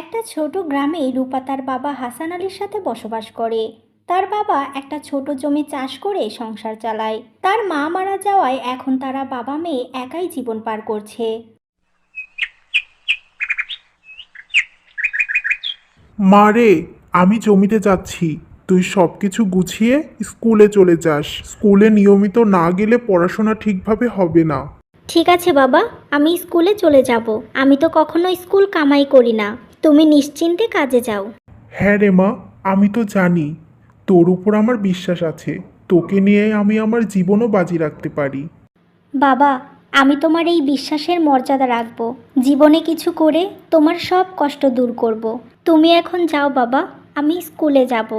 একটা ছোট গ্রামে রূপা তার বাবা হাসান আলীর সাথে বসবাস করে। তার বাবা একটা ছোট জমি চাষ করে সংসার চালায়। তার মা মারা যাওয়ায় এখন তারা বাবা মেয়ে একাই জীবন পার করছে। মা রে আমি জমিতে যাচ্ছি। তুই সব কিছু গুছিয়ে স্কুলে চলে যাস। স্কুলে নিয়মিত না গেলে পড়াশোনা ঠিকভাবে হবে না। ঠিক আছে বাবা আমি স্কুলে চলে যাব। আমি তো কখনো স্কুল কামাই করি না। তুমি নিশ্চিন্তে কাজে যাও। হ্যাঁ রে মা আমি তো জানি। তোর উপর আমার বিশ্বাস আছে। তোকে নিয়ে আমি আমার জীবনও বাজি রাখতে পারি। বাবা আমি তোমার এই বিশ্বাসের মর্যাদা রাখব। জীবনে কিছু করে তোমার সব কষ্ট দূর করব। তুমি এখন যাও বাবা আমি স্কুলে যাব।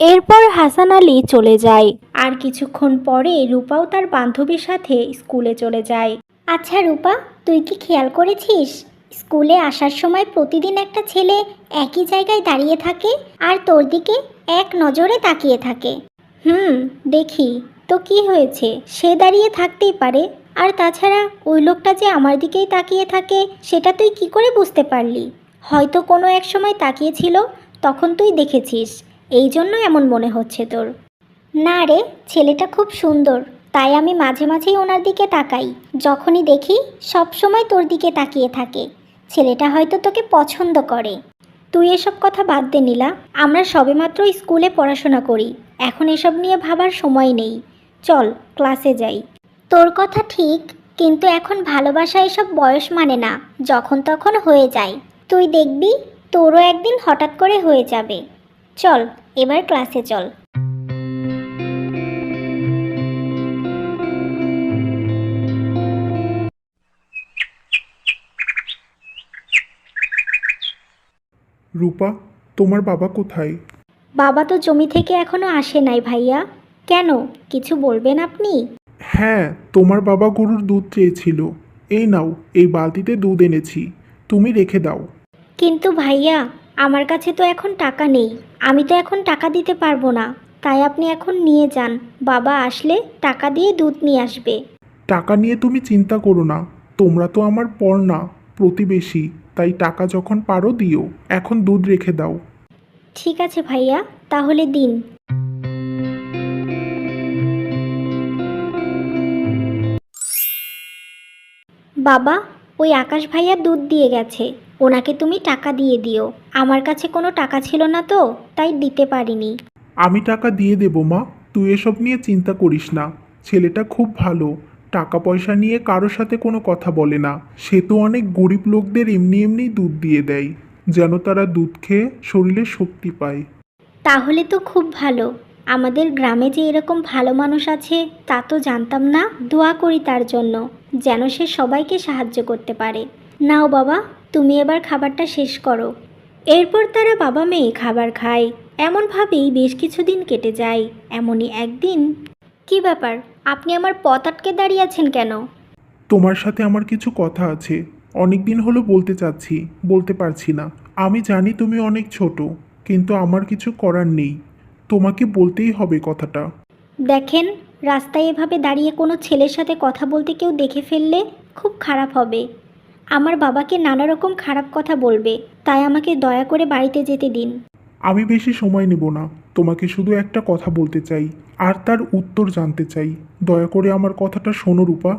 এরপর হাসান আলী চলে যায়। আর কিছুক্ষণ পরে রূপাও তার বান্ধবীর সাথে স্কুলে চলে যায়। আচ্ছা রূপা তুই কি খেয়াল করেছিস? স্কুলে আসার সময় প্রতিদিন একটা ছেলে একই জায়গায় দাঁড়িয়ে থাকে আর তোর দিকে এক নজরে তাকিয়ে থাকে। হুম, দেখি, তো কি হয়েছে? সে দাঁড়িয়ে থাকতেই পারে। আর তাছাড়া ওই লোকটা যে আমার দিকেই তাকিয়ে থাকে, সেটা তুই কি করে বুঝতে পারলি? হয়তো কোনো এক সময় তাকিয়েছিল, তখন তুই দেখেছিস। এই জন্য এমন মনে হচ্ছে তোর। না রে, ছেলেটা খুব সুন্দর, তাই আমি মাঝে মাঝেই ওনার দিকে তাকাই। যখনই দেখি সব সময় তোর দিকে তাকিয়ে থাকে। ছেলেটা হয়তো তোকে পছন্দ করে। তুই এসব কথা বাদ দে নিলা। আমরা সবেমাত্র স্কুলে পড়াশোনা করি। এখন এসব নিয়ে ভাবার সময় নেই। চল, ক্লাসে যাই। তোর কথা ঠিক, কিন্তু এখন ভালোবাসা এসব বয়স মানে না, যখন তখন হয়ে যায়। তুই দেখবি, তোরও একদিন হঠাৎ করে হয়ে যাবে। চল, এবার ক্লাসে চল। রূপা তোমার বাবা কোথায়? বাবা তো জমি থেকে এখনও আসে নাই ভাইয়া। কেন? কিছু বলবেন আপনি? হ্যাঁ তোমার বাবা গরুর দুধ চেয়েছিল। এই নাও এই বালতিতে দুধ এনেছি। তুমি রেখে দাও। কিন্তু ভাইয়া আমার কাছে তো এখন টাকা নেই। আমি তো এখন টাকা দিতে পারব না। তাই আপনি এখন নিয়ে যান। বাবা আসলে টাকা দিয়ে দুধ নিয়ে আসবে। টাকা নিয়ে তুমি চিন্তা করো না। তোমরা তো আমার পর না প্রতিবেশী। তাই টাকা যখন পারো দিও। এখন দুধ রেখে দাও। ঠিক আছে ভাইয়া তাহলে দিন। বাবা ওই আকাশ ভাইয়া দুধ দিয়ে গেছে। ওনাকে তুমি টাকা দিয়ে দিও। আমার কাছে কোনো টাকা ছিল না তো তাই দিতে পারিনি। আমি টাকা দিয়ে দেবো মা তুই এসব নিয়ে চিন্তা করিস না। ছেলেটা খুব ভালো। টাকা পয়সা নিয়ে কারোর সাথে কোনো কথা বলে না। সে তো অনেক গরিব লোকদের এমনি এমনি দুধ দিয়ে দেয়, যেন তারা দুধ খেয়ে শরীরে শক্তি পায়। তাহলে তো খুব ভালো। আমাদের গ্রামে যে এরকম ভালো মানুষ আছে, তা তো জানতাম না, দোয়া করি তার জন্য, যেন সে সবাইকে সাহায্য করতে পারে। নাও বাবা, তুমি এবার খাবারটা শেষ করো। এরপর তারা বাবা মেয়ে খাবার খায়। এমনভাবেই বেশ কিছুদিন কেটে যায়। এমনই একদিন, কি ব্যাপার? আপনি আমার পথ আটকে দাঁড়িয়ে আছেন কেন? তোমার সাথে আমার কিছু কথা আছে। অনেক দিন হলো বলতে চাচ্ছি বলতে পারছি না। আমি জানি তুমি অনেক ছোট কিন্তু আমার কিছু করার নেই। তোমাকে বলতেই হবে কথাটা। দেখেন রাস্তায় এভাবে দাঁড়িয়ে কোনো ছেলের সাথে কথা বলতে কেউ দেখে ফেললে খুব খারাপ হবে। আমার বাবাকে নানা রকম খারাপ কথা বলবে তাই আমাকে দয়া করে বাড়িতে যেতে দিন। আমি বেশি সময় নেব না। তোমাকে শুধু একটা কথা বলতে চাই আর তার উত্তর জানতে চাই। দয়া করে আমার কথাটা শোনো রূপা।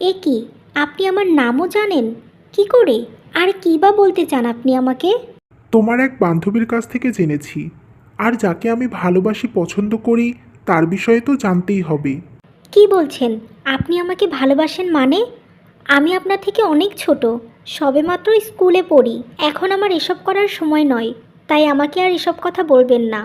এ কি? আপনি আমার নামও জানেন? কি করে? আর কী বা বলতে চান আপনি আমাকে? তোমার এক বান্ধবীর কাছ থেকে জেনেছি। আর যাকে আমি ভালোবাসি পছন্দ করি তার বিষয়ে তো জানতেই হবে। কি বলছেন? আপনি আমাকে ভালোবাসেন মানে? আমি আপনার থেকে অনেক ছোট। সবেমাত্র স্কুলে পড়ি। এখন আমার এসব করার সময় নয়। তাই আমাকে আর এসব কথা বলবেন না।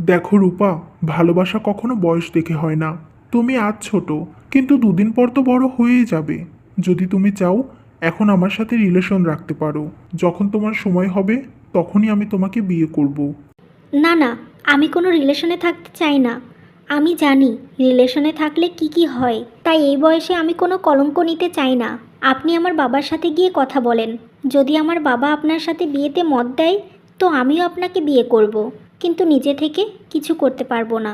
দেখো রূপা ভালোবাসা কখনো বয়স দেখে হয় না। তুমি আজ ছোট কিন্তু দুদিন পর তো বড় হয়েই যাবে। যদি তুমি চাও এখন আমার সাথে রিলেশন রাখতে পারো। যখন তোমার সময় হবে তখনই আমি তোমাকে বিয়ে করব। না না আমি কোনো রিলেশনে থাকতে চাই না। আমি জানি রিলেশনে থাকলে কি কি হয়। তাই এই বয়সে আমি কোনো কলঙ্ক নিতে চাই না। আপনি আমার বাবার সাথে গিয়ে কথা বলেন। যদি আমার বাবা আপনার সাথে বিয়েতে মত দেয় তো আমিও আপনাকে বিয়ে করব। কিন্তু নিজে থেকে কিছু করতে পারব না।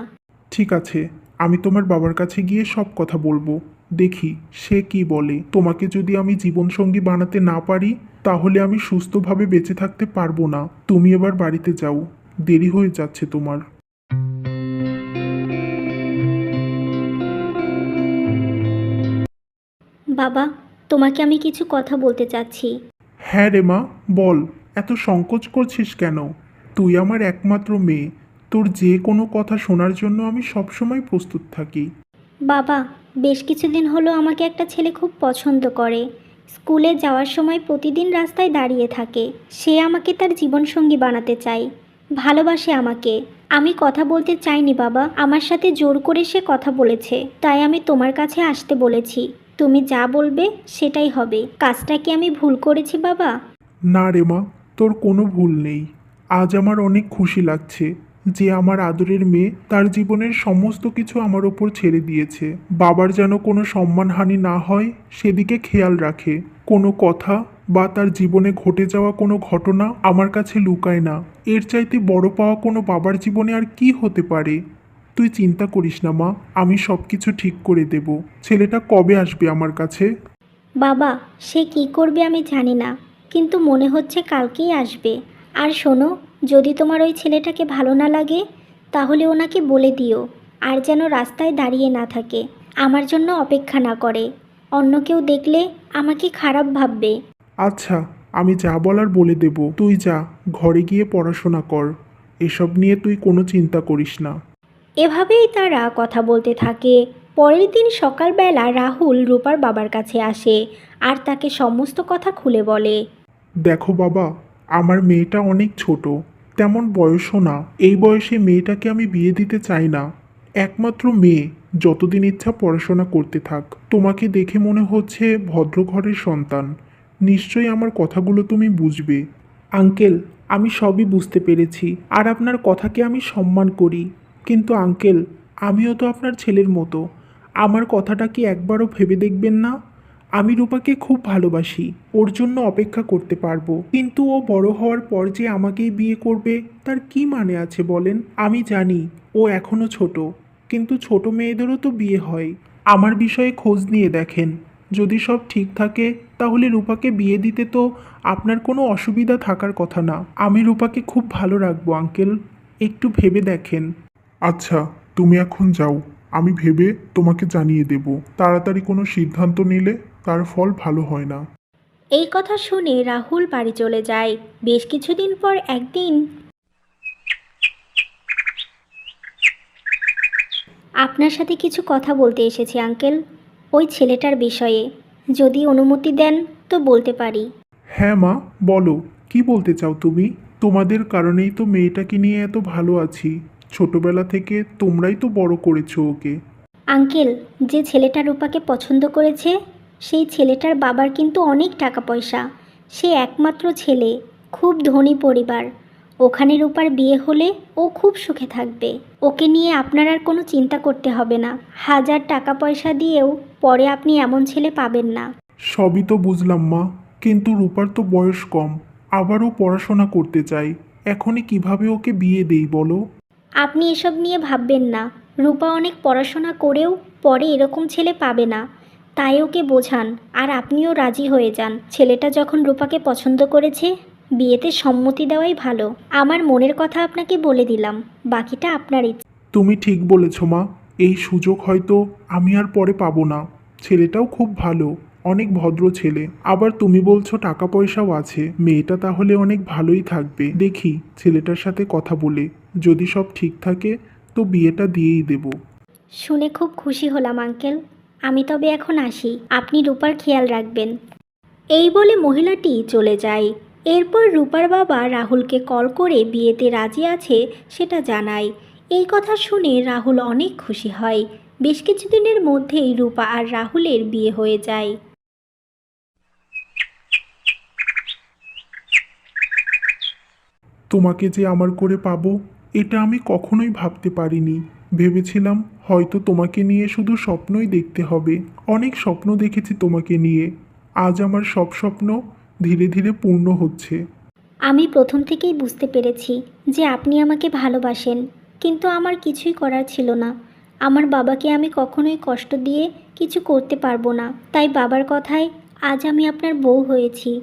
ঠিক আছে আমি তোমার বাবার কাছে গিয়ে সব কথা বলব। দেখি সে কি বলে। তোমাকে যদি আমি জীবনসঙ্গী বানাতে না পারি তাহলে আমি সুস্থভাবে বেঁচে থাকতে পারব না। তুমি এবার বাড়িতে যাও। দেরি হয়ে যাচ্ছে তোমার। বাবা তোমাকে আমি কিছু কথা বলতে চাচ্ছি। হ্যাঁ রে মা বল। এত সংকোচ করছিস কেন? তুই আমার একমাত্র মেয়ে। তোর যে কোনো কথা শোনার জন্য আমি সবসময় প্রস্তুত থাকি। বাবা বেশ কিছুদিন হলো আমাকে একটা ছেলে খুব পছন্দ করে। স্কুলে যাওয়ার সময় প্রতিদিন রাস্তায় দাঁড়িয়ে থাকে। সে আমাকে তার জীবনসঙ্গী বানাতে চায়। ভালোবাসে আমাকে। আমি কথা বলতে চাইনি বাবা। আমার সাথে জোর করে সে কথা বলেছে। তাই আমি তোমার কাছে আসতে বলেছি। তুমি যা বলবে সেটাই হবে। কাজটা কি আমি ভুল করেছি বাবা? না রে মা তোর কোনো ভুল নেই। আজ আমার অনেক খুশি লাগছে। যে আমার আদরের মেয়ে তার জীবনের সমস্ত কিছু আমার ওপর ছেড়ে দিয়েছে। বাবার যেন কোনো সম্মানহানি না হয়, সেদিকে খেয়াল রাখে। কোনো কথা বা তার জীবনে ঘটে যাওয়া কোনো ঘটনা আমার কাছে লুকায় না। এর চাইতে বড় পাওয়া কোনো বাবার জীবনে আর কি হতে পারে? তুই চিন্তা করিস না, মা, আমি সব কিছু ঠিক করে দেব। ছেলেটা কবে আসবে আমার কাছে? বাবা, সে কি করবে আমি জানি না, কিন্তু মনে হচ্ছে কালকেই আসবে। আর শোনো যদি তোমার ওই ছেলেটাকে ভালো না লাগে তাহলে ওনাকে বলে দিও আর যেন রাস্তায় দাঁড়িয়ে না থাকে। আমার জন্য অপেক্ষা না করে। অন্য কেউ দেখলে আমাকে খারাপ ভাববে। আচ্ছা আমি যা বলার বলে দেব। তুই যা ঘরে গিয়ে পড়াশোনা কর। এসব নিয়ে তুই কোনো চিন্তা করিস না। এভাবেই তারা কথা বলতে থাকে। পরের দিন সকালবেলা রাহুল রূপার বাবার কাছে আসে আর তাকে সমস্ত কথা খুলে বলে। দেখো বাবা আমার মেয়েটা অনেক ছোট, তেমন বয়সও না। এই বয়সে মেয়েটাকে আমি বিয়ে দিতে চাই না। একমাত্র মেয়ে, যতদিন ইচ্ছা পড়াশোনা করতে থাক। তোমাকে দেখে মনে হচ্ছে ভদ্র ঘরের সন্তান। নিশ্চয়ই আমার কথাগুলো তুমি বুঝবে। আঙ্কেল, আমি সবই বুঝতে পেরেছি। আর আপনার কথাকে আমি সম্মান করি। কিন্তু আঙ্কেল, আমিও তো আপনার ছেলের মতো। আমার কথাটা কি একবারও ভেবে দেখবেন না? আমি রূপাকে খুব ভালোবাসি, ওর জন্য অপেক্ষা করতে পারব। কিন্তু ও বড় হওয়ার পর যে আমাকেই বিয়ে করবে, তার কি মানে আছে বলেন? আমি জানি, ও এখনও ছোট। কিন্তু ছোট মেয়েদেরও তো বিয়ে হয়। আমার বিষয়ে খোঁজ নিয়ে দেখেন। যদি সব ঠিক থাকে, তাহলে রূপাকে বিয়ে দিতে তো আপনার কোনো অসুবিধা থাকার কথা না। আমি রূপাকে খুব ভালো রাখব, আঙ্কেল। একটু ভেবে দেখেন। আচ্ছা তুমি এখন যাও। আমি ভেবে তোমাকে জানিয়ে দেব। তাড়াতাড়ি কোনো সিদ্ধান্ত নিলে? তার ফল ভালো হয় না। এই কথা শুনে রাহুল বাড়ি চলে যায়। বেশ কিছুদিন পর একদিন আপনার সাথে কিছু কথা বলতে এসেছি আঙ্কেল। ওই ছেলেটার বিষয়ে। যদি অনুমতি দেন তো বলতে পারি। হ্যাঁ মা বলো কি বলতে চাও তুমি? তোমাদের কারণেই তো মেয়েটাকে নিয়ে এত ভালো আছি। ছোটবেলা থেকে তোমরাই তো বড় করেছ ওকে। আঙ্কেল যে ছেলেটা রূপাকে পছন্দ করেছে সেই ছেলেটার বাবার কিন্তু অনেক টাকা পয়সা সে একমাত্র ছেলে খুব ধনী পরিবার। ওখানে রূপার বিয়ে হলে ও খুব সুখে থাকবে। ওকে নিয়ে আপনার আর কোনো চিন্তা করতে হবে না। হাজার টাকা পয়সা দিয়েও পরে আপনি এমন ছেলে পাবেন না। সবই তো বুঝলাম মা। কিন্তু রূপার তো বয়স কম। আবারও পড়াশোনা করতে চাই। এখনই কীভাবে ওকে বিয়ে দেই বলো? আপনি এসব নিয়ে ভাববেন না। রূপা অনেক পড়াশোনা করেও পরে এরকম ছেলে পাবে না। তাই ওকে বোঝান আর আপনিও রাজি হয়ে যান। ছেলেটা যখন রূপাকে পছন্দ করেছে বিয়েতে সম্মতি দেওয়াই ভালো। আমার মনের কথা আপনাকে বলে দিলাম বাকিটা আপনার ইচ্ছা। তুমি ঠিক বলেছ মা। এই সুযোগ হয়তো আমি আর পরে পাবো না। ছেলেটাও খুব ভালো অনেক ভদ্র ছেলে। আবার তুমি বলছো টাকা পয়সাও আছে। মেয়েটা তাহলে অনেক ভালোই থাকবে। দেখি ছেলেটার সাথে কথা বলে। যদি সব ঠিক থাকে তো বিয়েটা দিয়েই দেব। শুনে খুব খুশি হলাম আঙ্কেল। আমি তবে এখন আসি। আপনি রূপার খেয়াল রাখবেন। এই বলে মহিলাটি চলে যায়। এরপর রূপার বাবা রাহুলকে কল করে বিয়েতে রাজি আছে সেটা জানায়। এই কথা শুনে রাহুল অনেক খুশি হয়। বেশ কিছুদিনের মধ্যেই রূপা আর রাহুলের বিয়ে হয়ে যায়। তোমাকে যে আমার করে পাবো, এটা আমি কখনোই ভাবতে পারিনি। ভেবেছিলাম হয়তো তোমাকে নিয়ে শুধু স্বপ্নই দেখতে হবে। অনেক স্বপ্ন দেখেছি তোমাকে নিয়ে। আজ আমার সব স্বপ্ন ধীরে ধীরে পূর্ণ হচ্ছে। আমি প্রথম থেকেই বুঝতে পেরেছি যে আপনি আমাকে ভালোবাসেন, কিন্তু আমার কিছুই করার ছিল না। আমার বাবাকে আমি কখনোই কষ্ট দিয়ে কিছু করতে পারব না। তাই বাবার কথায় আজ আমি আপনার বউ হয়েছি।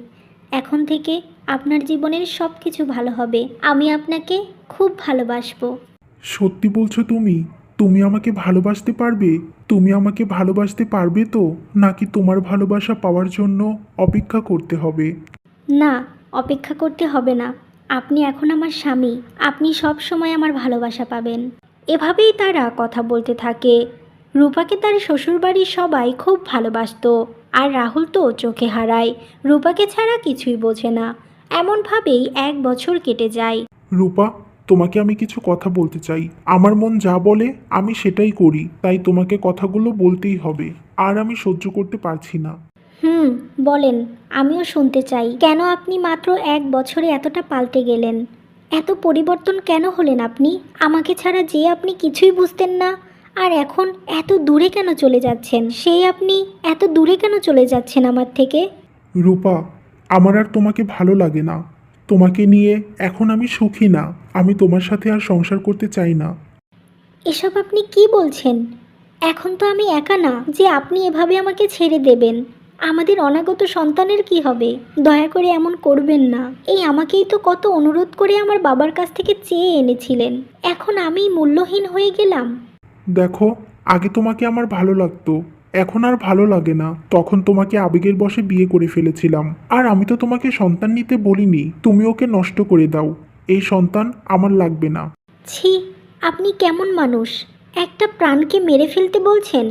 এখন থেকে আপনার জীবনের সব কিছু ভালো হবে। আমি আপনাকে খুব ভালোবাসবো। সত্যি বলছো তুমি? তুমি আমাকে ভালোবাসতে পারবে? তুমি আমাকে ভালোবাসতে পারবে তো? নাকি তোমার ভালোবাসা পাওয়ার জন্য অপেক্ষা করতে হবে? না অপেক্ষা করতে হবে না। আপনি এখন আমার স্বামী। আপনি সব সময় আমার ভালোবাসা পাবেন। এভাবেই তারা কথা বলতে থাকে। রূপাকে তার শ্বশুরবাড়ির সবাই খুব ভালোবাসতো। আর রাহুল তো চোখে হারায়। রূপাকে ছাড়া কিছুই বোঝে না। এমনভাবেই এক বছর কেটে যায়। রূপা তোমাকে আমি কিছু কথা বলতে চাই। আমার মন যা বলে আমি সেটাই করি। তাই তোমাকে কথাগুলো বলতেই হবে। আর আমি সহ্য করতে পারছি না। হুম বলেন। আমিও শুনতে চাই। কেন আপনি মাত্র এক বছরে এতটা পাল্টে গেলেন? এত পরিবর্তন কেন হলেন আপনি? আমাকে ছাড়া যে আপনি কিছুই বুঝতেন না। আর এখন এত দূরে কেন চলে যাচ্ছেন? সেই আপনি এত দূরে কেন চলে যাচ্ছেন আমার থেকে? রূপা আমার আর তোমাকে ভালো লাগে না। তোমাকে নিয়ে এখন আমি সুখী না। আমি তোমার সাথে আর সংসার করতে চাই না। এসব আপনি কি বলছেন? এখন তো আমি একা না যে আপনি এভাবে আমাকে ছেড়ে দেবেন। আমাদের অনাগত সন্তানের কি হবে? দয়া করে এমন করবেন না। এই আমাকেই তো কত অনুরোধ করে আমার বাবার কাছ থেকে চেয়ে এনেছিলেন। এখন আমি মূল্যহীন হয়ে গেলাম। দেখো আগে তোমাকে আমার ভালো লাগতো। এখন আর ভালো লাগে না। তখন তোমাকে আবেগের বশে বিয়ে করে ফেলেছিলাম। আর আমি তো তোমাকে সন্তান নিতে বলিনি। তুমি ওকে নষ্ট করে দাও। এই সন্তান আমার লাগবে না। ছি, আপনি কেমন মানুষ? একটা প্রাণকে মেরে ফেলতে বলছেন।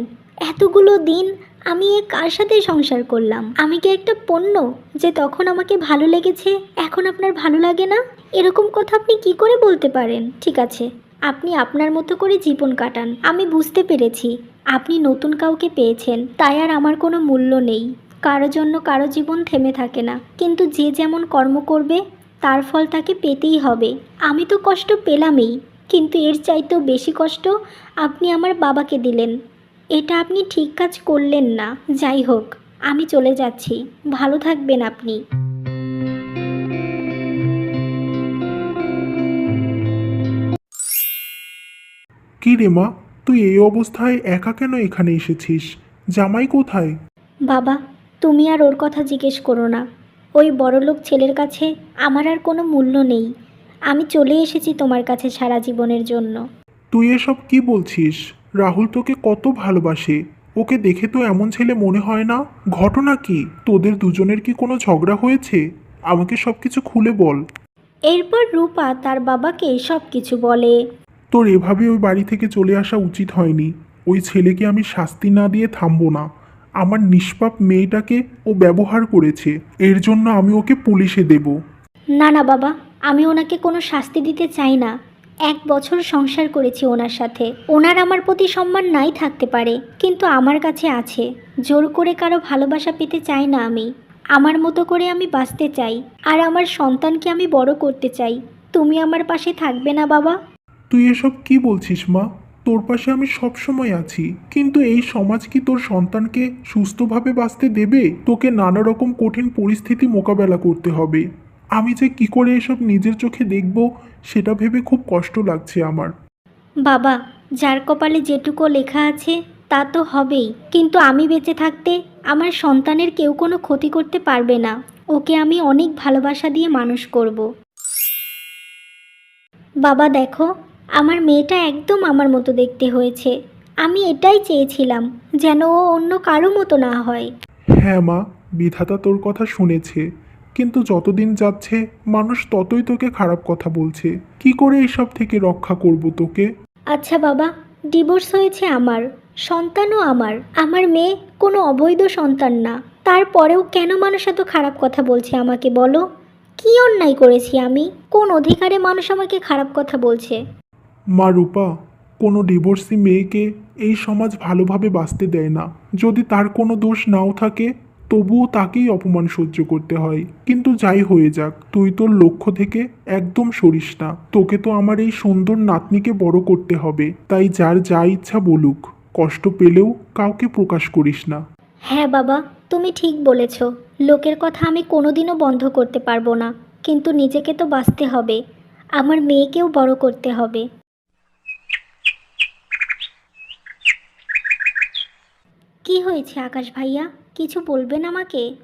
এতগুলো দিন আমি এ কার সাথে সংসার করলাম? আমি কি একটা পণ্য যে তখন আমাকে ভালো লেগেছে, এখন আপনার ভালো লাগে না? এরকম কথা আপনি কি করে বলতে পারেন? ঠিক আছে, আপনি আপনার মতো করে জীবন কাটান। আমি বুঝতে পেরেছি। আপনি নতুন কাউকে পেয়েছেন, তাই আর আমার কোনো মূল্য নেই। কারও জন্য কারও জীবন থেমে থাকে না। কিন্তু যে যেমন কর্ম করবে, তার ফল তাকে পেতেই হবে। আমি তো কষ্ট পেলামই, কিন্তু এর চাইতেও বেশি কষ্ট আপনি আমার বাবাকে দিলেন। এটা আপনি ঠিক কাজ করলেন না। যাই হোক, আমি চলে যাচ্ছি। ভালো থাকবেন আপনি। কি রে মা? তুই এই অবস্থায় একা কেন এখানে এসেছিস? জামাই কোথায়? বাবা তুমি আর ওর কথা জিজ্ঞেস করো না। ওই বড়লোক ছেলের কাছে আমার আর কোনো মূল্য নেই। আমি চলে এসেছি তোমার কাছে সারা জীবনের জন্য। তুই এসব কি বলছিস? রাহুল তোকে কত ভালোবাসে। ওকে দেখে তো এমন ছেলে মনে হয় না। ঘটনা কি? তোদের দুজনের কি কোনো ঝগড়া হয়েছে? আমাকে সব কিছু খুলে বল। এরপর রূপা তার বাবাকে সব কিছু বলে। তোর এভাবে ওই বাড়ি থেকে চলে আসা উচিত হয়নি। ওই ছেলেকে আমি শাস্তি না দিয়ে থামবো না। আমার নিষ্পাপ মেয়েটাকে ও ব্যবহার করেছে। এর জন্য আমি ওকে পুলিশে দেব। না না, বাবা, আমি ওনাকে কোনো শাস্তি দিতে চাই না। এক বছর সংসার করেছি ওনার সাথে। ওনার আমার প্রতি সম্মান নাই থাকতে পারে, কিন্তু আমার কাছে আছে। জোর করে কারও ভালোবাসা পেতে চাই না আমি। আমার মতো করে আমি বাঁচতে চাই। আর আমার সন্তানকে আমি বড় করতে চাই। তুমি আমার পাশে থাকবে না, বাবা। তুই এসব কি বলছিস, মা? তোর পাশে আমি সব সময় আছি। কিন্তু এই সমাজ কি তোর সন্তানকে সুস্থভাবে বাঁচতে দেবে? তোকে নানা রকম কঠিন পরিস্থিতি মোকাবেলা করতে হবে। আমি যে কি করে এসব নিজের চোখে দেখব, সেটা ভেবে খুব কষ্ট লাগছে আমার। বাবা, যার কপালে যেটুকু লেখা আছে, তা তো হবেই। কিন্তু আমি বেঁচে থাকতে আমার সন্তানের কেউ কোনো ক্ষতি করতে পারবে না। ওকে আমি অনেক ভালোবাসা দিয়ে মানুষ করব। বাবা, দেখো আমার মেয়েটা একদম আমার মতো দেখতে হয়েছে। আমি এটাই চেয়েছিলাম যেন ও অন্য কারও মতো না হয়। হ্যাঁ মা বিধাতা তোর কথা শুনেছে। কিন্তু যতদিন যাচ্ছে মানুষ ততই তোকে খারাপ কথা বলছে। কি করে এইসব থেকে রক্ষা করব তোকে? আচ্ছা বাবা ডিভোর্স হয়েছে আমার সন্তানও আমার। আমার মেয়ে কোনো অবৈধ সন্তান না। তারপরেও কেন মানুষ এত খারাপ কথা বলছে আমাকে বলো? কি অন্যায় করেছি আমি? কোন অধিকারে মানুষ আমাকে খারাপ কথা বলছে? মা রূপা, কোনো ডিভোর্সি মেয়েকে এই সমাজ ভালোভাবে বাঁচতে দেয় না। যদি তার কোনো দোষ নাও থাকে, তবুও তাকেই অপমান সহ্য করতে হয়। কিন্তু যাই হয়ে যাক, তুই তোর লক্ষ্য থেকে একদম সরিস না। তোকে তো আমার এই সুন্দর নাতনিকে বড় করতে হবে। তাই যার যা ইচ্ছা বলুক, কষ্ট পেলেও কাউকে প্রকাশ করিস না। হ্যাঁ বাবা, তুমি ঠিক বলেছ। লোকের কথা আমি কোনোদিনও বন্ধ করতে পারব না। কিন্তু নিজেকে তো বাঁচতে হবে। আমার মেয়েকেও বড় করতে হবে। কি হয়েছে আকাশ ভাইয়া? কিছু বলবেন আমাকে?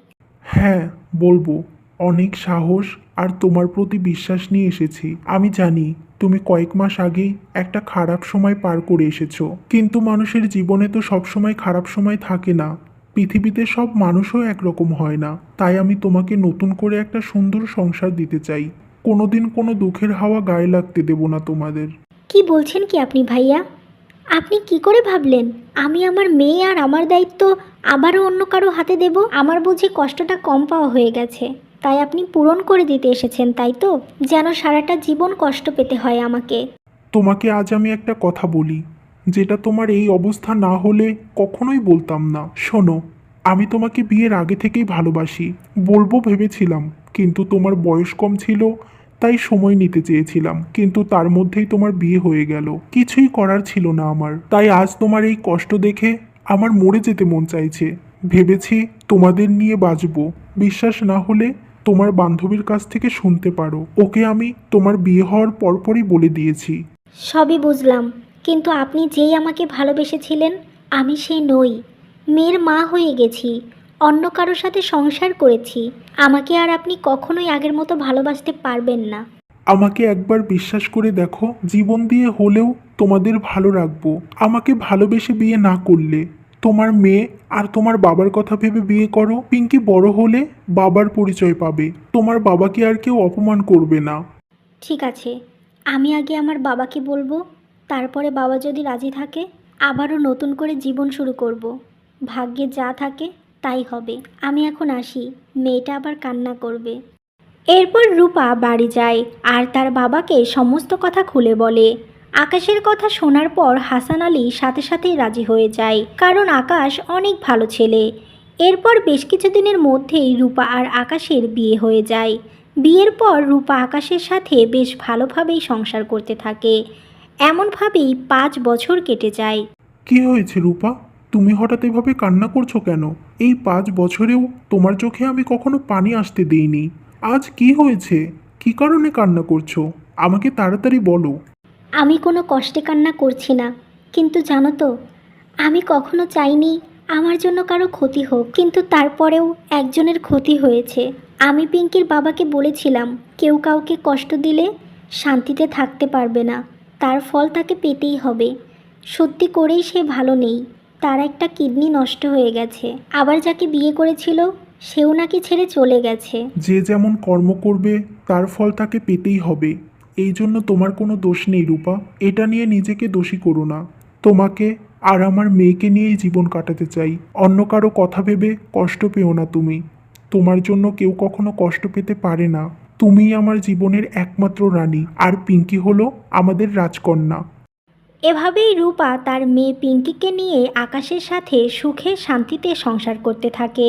হ্যাঁ বলব। অনেক সাহস আর তোমার প্রতি বিশ্বাস নিয়ে এসেছি। আমি জানি তুমি কয়েক মাস আগেই একটা খারাপ সময় পার করে এসেছ। কিন্তু মানুষের জীবনে তো সব সময় খারাপ সময় থাকে না। পৃথিবীতে সব মানুষও একরকম হয় না। তাই আমি তোমাকে নতুন করে একটা সুন্দর সংসার দিতে চাই। কোনোদিন কোনো দুঃখের হাওয়া গায়ে লাগতে দেব না তোমাদের। কি বলছেন কি আপনি ভাইয়া? আপনি কি করে ভাবলেন? আমি আমার মেয়ে আর আমার দায়িত্ব আবারও অন্য কারও হাতে দেব? আমার বুঝি কষ্টটা কম পাওয়া হয়ে গেছে। তাই আপনি পূরণ করে দিতে এসেছেন, তাই তো? যেন সারাটা জীবন কষ্ট পেতে হয় আমাকে। তোমাকে আজ আমি একটা কথা বলি, যেটা তোমার এই অবস্থা না হলে কখনোই বলতাম না। শোনো, আমি তোমাকে বিয়ের আগে থেকেই ভালোবাসি। বলব ভেবেছিলাম, কিন্তু তোমার বয়স কম ছিল তাই সময় নিতে চেয়েছিলাম, কিন্তু তার মধ্যেই তোমার বিয়ে হয়ে গেল। কিছুই করার ছিল না আমার। তাই আজ তোমার এই কষ্ট দেখে আমার মরে যেতে মন চাইছে। ভেবেছি তোমাদের নিয়ে বাঁচবো। বিশ্বাস না হলে তোমার বান্ধবীর কাছ থেকে শুনতে পারো। ওকে আমি তোমার বিয়ে হওয়ার পরপরই বলে দিয়েছি। সবই বুঝলাম, কিন্তু আপনি যেই আমাকে ভালোবেসেছিলেন, আমি সে নই। মেয়ের মা হয়ে গেছি। অন্য কারোর সাথে সংসার করেছি। আমাকে আর আপনি কখনোই আগের মতো ভালোবাসতে পারবেন না। আমাকে একবার বিশ্বাস করে দেখো জীবন দিয়ে হলেও তোমাদের ভালো রাখব। আমাকে ভালোবেসে বিয়ে না করলে তোমার মেয়ে আর তোমার বাবার কথা ভেবে বিয়ে করো। পিঙ্কি বড় হলে বাবার পরিচয় পাবে। তোমার বাবাকে আর কেউ অপমান করবে না। ঠিক আছে আমি আগে আমার বাবাকে বলব তারপরে বাবা যদি রাজি থাকে আবারও নতুন করে জীবন শুরু করব। ভাগ্যে যা থাকে তাই হবে। আমি এখন আসি। মেয়েটা আবার কান্না করবে। এরপর রূপা বাড়ি যায় আর তার বাবাকে সমস্ত কথা খুলে বলে। আকাশের কথা শোনার পর হাসান আলী সাথে সাথেই রাজি হয়ে যায়। কারণ আকাশ অনেক ভালো ছেলে। এরপর বেশ কিছুদিনের মধ্যেই রূপা আর আকাশের বিয়ে হয়ে যায়। বিয়ের পর রূপা আকাশের সাথে বেশ ভালোভাবেই সংসার করতে থাকে। এমনভাবেই পাঁচ বছর কেটে যায়। কি হয়েছে রূপা? তুমি হঠাৎ এভাবে কান্না করছ কেন? এই পাঁচ বছরেও তোমার চোখে আমি কখনো পানি আসতে দেইনি। আজ কি হয়েছে? কি কারণে কান্না করছ? আমাকে তাড়াতাড়ি বলো। আমি কোনো কষ্টে কান্না করছি না, কিন্তু জানো তো, আমি কখনো চাইনি আমার জন্য কারও ক্ষতি হোক, কিন্তু তারপরেও একজনের ক্ষতি হয়েছে। আমি পিঙ্কির বাবাকে বলেছিলাম, কেউ কাউকে কষ্ট দিলে শান্তিতে থাকতে পারবে না, তার ফল তাকে পেতেই হবে। সত্যি করেই সে ভালো নেই। তার একটা কিডনি নষ্ট হয়ে গেছে। আবার যাকে বিয়ে করেছিল, সেও নাকি ছেড়ে চলে গেছে। যে যেমন কর্ম করবে, তার ফল তাকে পেতেই হবে। এই জন্য তোমার কোনো দোষ নেই, রূপা। এটা নিয়ে নিজেকে দোষী করো না। তোমাকে আর আমার মেয়েকে নিয়েই জীবন কাটাতে চাই। অন্য কারও কথা ভেবে কষ্ট পেও না তুমি। তোমার জন্য কেউ কখনো কষ্ট পেতে পারে না। তুমিই আমার জীবনের একমাত্র রানী। আর পিঙ্কি হলো আমাদের রাজকন্যা। এভাবেই রূপা তার মেয়ে পিঙ্কিকে নিয়ে আকাশের সাথে সুখে শান্তিতে সংসার করতে থাকে।